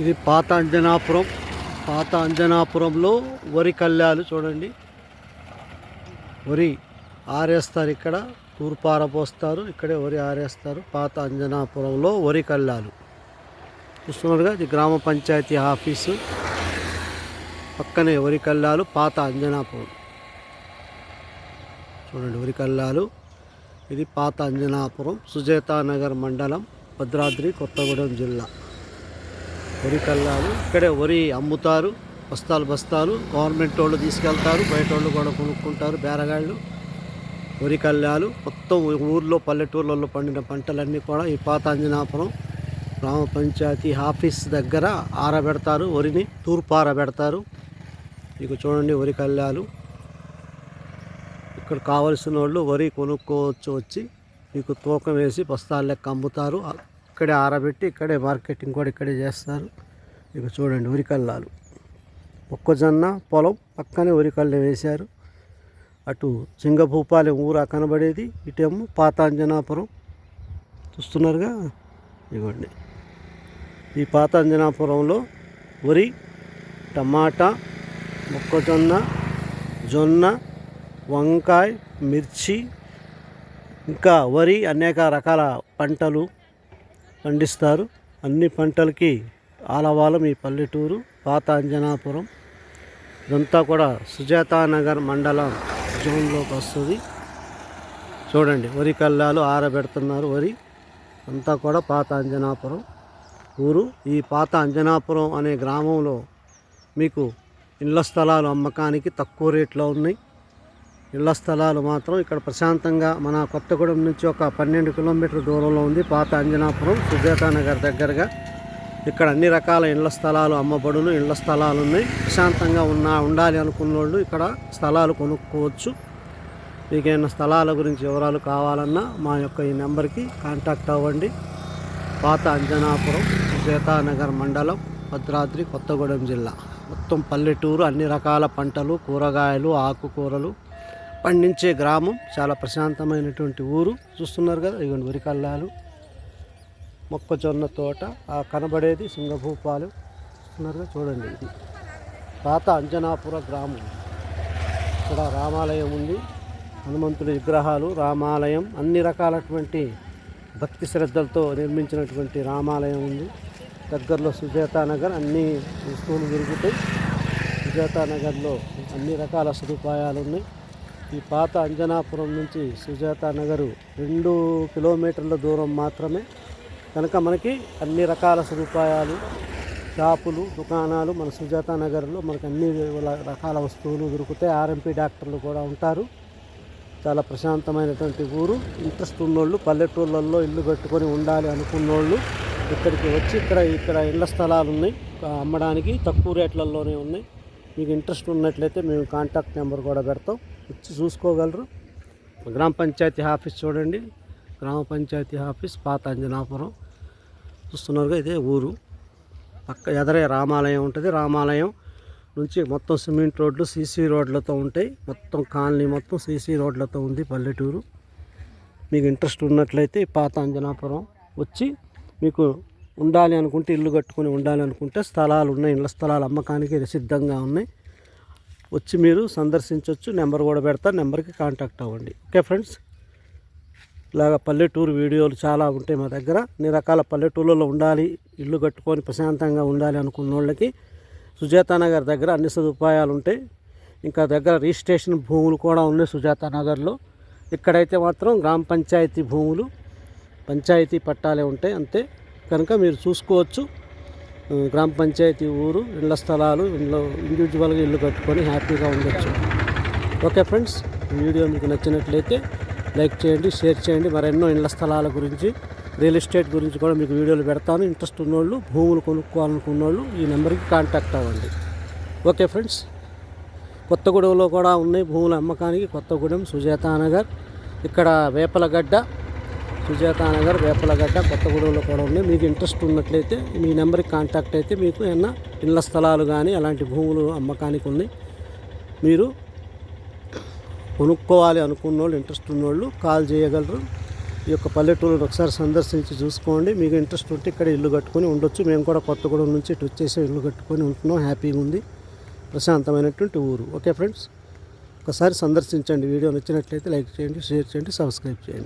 ఇది పాత అంజనాపురం. పాత అంజనాపురంలో వరి కళ్యాలు చూడండి. వరి ఆరేస్తారు ఇక్కడ. తూర్పార పోస్తారు ఇక్కడే వరి ఆరేస్తారు. పాత అంజనాపురంలో వరి కళ్యాలు. చూస్తున్నారుగా ఇది గ్రామ పంచాయతీ ఆఫీసు. పక్కనే వరి కళ్ళాలు పాత అంజనాపురం. చూడండి వరి కళ్ళాలు ఇది పాత అంజనాపురం. సుజేతానగర్ మండలం భద్రాద్రి కొత్తగూడెం జిల్లా. వరి కల్లాలు. ఇక్కడే వరి అమ్ముతారు బస్తాలు బస్తాలు. గవర్నమెంట్ వాళ్ళు తీసుకెళ్తారు బయట వాళ్ళు కూడా కొనుక్కుంటారు బేరగాళ్ళు. వరి కల్లాలు. మొత్తం ఊర్లో పల్లెటూర్లలో పండిన పంటలన్నీ కూడా ఈ పాతాంజనాపురం గ్రామ పంచాయతీ ఆఫీస్ దగ్గర ఆరబెడతారు వరిని తూర్పు ఆరబెడతారు. ఇక చూడండి వరి కల్లాలు. ఇక్కడ కావలసిన వాళ్ళు వరి కొనుక్కోవచ్చు వచ్చి మీకు తూకం వేసి బస్తాలు లెక్క అమ్ముతారు. ఇక్కడే ఆరబెట్టి ఇక్కడే మార్కెటింగ్ కూడా ఇక్కడే చేస్తారు. ఇక చూడండి ఉరికల్లాలు. మొక్కజొన్న పొలం పక్కనే ఉరికల్లు వేశారు. అటు సింగభూపాలెం ఊర కనబడేది ఇటేమో పాత అంజనాపురం చూస్తున్నారుగా? ఇవ్వండి ఈ పాత అంజనాపురంలో వరి టమాటా మొక్కజొన్న జొన్న వంకాయ మిర్చి ఇంకా వరి అనేక రకాల పంటలు పండిస్తారు. అన్ని పంటలకి ఆలవాలం ఈ పల్లెటూరు పాత అంజనాపురం ఇదంతా కూడా సుజాతానగర్ మండలం జోన్లోకి వస్తుంది. చూడండి వరి కల్లాలు ఆరబెడుతున్నారు వరి. అంతా కూడా పాత అంజనాపురం ఊరు. ఈ పాత అంజనాపురం అనే గ్రామంలో మీకు ఇళ్ళ స్థలాలు అమ్మకానికి తక్కువ రేట్లో ఉన్నాయి. ఇళ్ళ స్థలాలు మాత్రం ఇక్కడ ప్రశాంతంగా మన కొత్తగూడెం నుంచి ఒక పన్నెండు కిలోమీటర్ దూరంలో ఉంది పాత అంజనాపురం సుజాతానగర్ దగ్గరగా. ఇక్కడ అన్ని రకాల ఇళ్ళ స్థలాలు అమ్మబడును ఇళ్ళ స్థలాలు ఉన్నాయి. ప్రశాంతంగా ఉన్న ఉండాలి అనుకున్న వాళ్ళు ఇక్కడ స్థలాలు కొనుక్కోవచ్చు. మీకేమైనా స్థలాల గురించి వివరాలు కావాలన్నా మా యొక్క ఈ నెంబర్కి కాంటాక్ట్ అవ్వండి. పాత అంజనాపురం సుజాతానగర్ మండలం భద్రాద్రి కొత్తగూడెం జిల్లా. మొత్తం పల్లెటూరు అన్ని రకాల పంటలు కూరగాయలు ఆకుకూరలు పండించే గ్రామం చాలా ప్రశాంతమైనటువంటి ఊరు. చూస్తున్నారు కదా ఇవన్నీ వరికల్లాలు. మొక్కజొన్న తోట ఆ కనబడేది సింగభూపాలు. చూస్తున్నారు కదా చూడండి ఇది. పాత అంజనాపుర గ్రామం. ఇక్కడ రామాలయం ఉంది. హనుమంతుడి విగ్రహాలు రామాలయం అన్ని రకాలటువంటి భక్తి శ్రద్ధలతో నిర్మించినటువంటి రామాలయం ఉంది. దగ్గరలో సుజాతానగర్ అన్ని వస్తువులు దొరుకుతాయి సుజాతానగర్లో అన్ని రకాల సదుపాయాలు ఉన్నాయి. ఈ పాత అంజనాపురం నుంచి సుజాత నగరు రెండు కిలోమీటర్ల దూరం మాత్రమే. కనుక మనకి అన్ని రకాల సదుపాయాలు షాపులు దుకాణాలు మన సుజాత నగర్లో మనకు అన్ని రకాల వస్తువులు దొరుకుతాయి. ఆర్ఎంపీ డాక్టర్లు కూడా ఉంటారు. చాలా ప్రశాంతమైనటువంటి ఊరు. ఇంట్రెస్ట్ ఉన్నోళ్ళు పల్లెటూళ్ళల్లో ఇల్లు కట్టుకొని ఉండాలి అనుకున్నోళ్ళు ఇక్కడికి వచ్చి ఇక్కడ ఇక్కడ ఇళ్ళ స్థలాలు ఉన్నాయి. అమ్మడానికి తక్కువ రేట్లలోనే ఉన్నాయి. మీకు ఇంట్రెస్ట్ ఉన్నట్లయితే మేము కాంటాక్ట్ నెంబర్ కూడా పెడతాం. వచ్చి చూసుకోగలరు. గ్రామ పంచాయతీ ఆఫీస్ చూడండి. గ్రామ పంచాయతీ ఆఫీస్ పాత అంజనాపురం చూస్తున్నారుగా ఇదే ఊరు. పక్క ఎదరే రామాలయం ఉంటుంది. రామాలయం నుంచి మొత్తం సిమెంట్ రోడ్లు సీసీ రోడ్లతో ఉంటాయి. మొత్తం కాలనీ మొత్తం సీసీ రోడ్లతో ఉంది పల్లెటూరు. మీకు ఇంట్రెస్ట్ ఉన్నట్లయితే పాత అంజనాపురం వచ్చి మీకు ఉండాలి అనుకుంటే ఇల్లు కట్టుకొని ఉండాలి అనుకుంటే స్థలాలు ఉన్నాయి. ఇళ్ళ స్థలాలు అమ్మకానికి సిద్ధంగా ఉన్నాయి. వచ్చి మీరు సందర్శించవచ్చు నెంబర్ కూడా పెడతా నెంబర్కి కాంటాక్ట్ అవ్వండి. Okay friends? ఇలాగ పల్లెటూరు వీడియోలు చాలా ఉంటాయి మా దగ్గర. అన్ని రకాల పల్లెటూళ్ళలో ఉండాలి ఇల్లు కట్టుకొని ప్రశాంతంగా ఉండాలి అనుకున్న వాళ్ళకి సుజాతానగర్ దగ్గర అన్ని సదుపాయాలు ఉంటాయి. ఇంకా దగ్గర రిజిస్ట్రేషన్ భూములు కూడా ఉన్నాయి సుజాతానగర్లో ఇక్కడైతే మాత్రం గ్రామ పంచాయతీ భూములు పంచాయతీ పట్టాలే ఉంటాయి అంతే. కనుక మీరు చూసుకోవచ్చు. గ్రామ పంచాయతీ ఊరు ఇళ్ళ స్థలాలు ఇంట్లో ఇండివిజువల్గా ఇల్లు కట్టుకొని హ్యాపీగా ఉండొచ్చు. ఓకే ఫ్రెండ్స్ వీడియో మీకు నచ్చినట్లయితే లైక్ చేయండి షేర్ చేయండి. మరెన్నో ఇళ్ళ స్థలాల గురించి రియల్ ఎస్టేట్ గురించి కూడా మీకు వీడియోలు పెడతాను. ఇంట్రెస్ట్ ఉన్నోళ్ళు భూములు కొనుక్కోవాలనుకున్నోళ్ళు ఈ నెంబర్కి కాంటాక్ట్ అవ్వండి. ఓకే ఫ్రెండ్స్ కొత్తగూడెంలో కూడా ఉన్నాయి భూముల అమ్మకానికి కొత్తగూడెం సుజాతానగర్. ఇక్కడ వేపలగడ్డ సుజాతానగర్ వేపలగడ్డ కొత్తగూడెంలో కూడా ఉన్నాయి. మీకు ఇంట్రెస్ట్ ఉన్నట్లయితే మీ నెంబర్కి కాంటాక్ట్ అయితే మీకు ఏమన్నా ఇళ్ళ స్థలాలు కానీ అలాంటి భూములు అమ్మకానికి ఉన్నాయి. మీరు కొనుక్కోవాలి అనుకున్న వాళ్ళు ఇంట్రెస్ట్ ఉన్నోళ్ళు కాల్ చేయగలరు. ఈ యొక్క పల్లెటూరును ఒకసారి సందర్శించి చూసుకోండి. మీకు ఇంట్రెస్ట్ ఉంటే ఇక్కడ ఇల్లు కట్టుకొని ఉండొచ్చు. మేము కూడా కొత్తగూడెం నుంచి ఇటు వచ్చేసి ఇల్లు కట్టుకొని ఉంటున్నాం. హ్యాపీగా ఉంది. ప్రశాంతమైనటువంటి ఊరు. ఓకే ఫ్రెండ్స్ ఒకసారి సందర్శించండి. వీడియో నచ్చినట్లయితే లైక్ చేయండి షేర్ చేయండి సబ్స్క్రైబ్ చేయండి.